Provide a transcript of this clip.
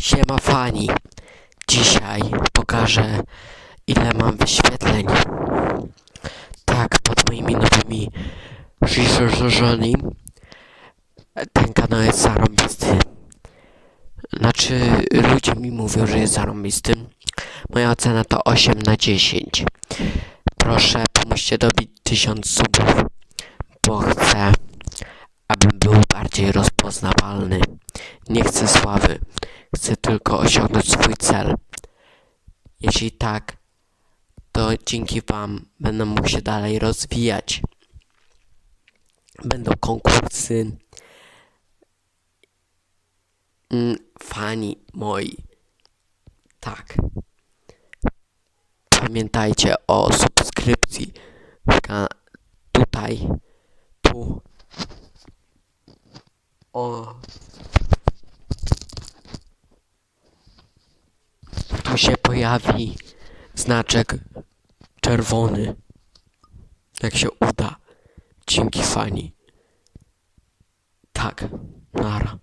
Siema fani. Dzisiaj pokażę ile mam wyświetleń. Tak, pod moimi nowymi życzeniami ten kanał jest zarąbisty. Znaczy, ludzie mi mówią, że jest zarąbisty. Moja ocena to 8 na 10. Proszę, pomóżcie dobić 1000 subów, bo chcę, abym był bardziej rozpoznawalny. Nie chcę sławy, chcę tylko osiągnąć swój cel. Jeśli tak, to dzięki Wam będę mógł się dalej rozwijać. Będą konkursy. Mm, Fani moi. Tak. Pamiętajcie o subskrypcji. Tutaj. Tu. O. się pojawi znaczek czerwony. Jak się uda. Dzięki fani. Tak. Nara.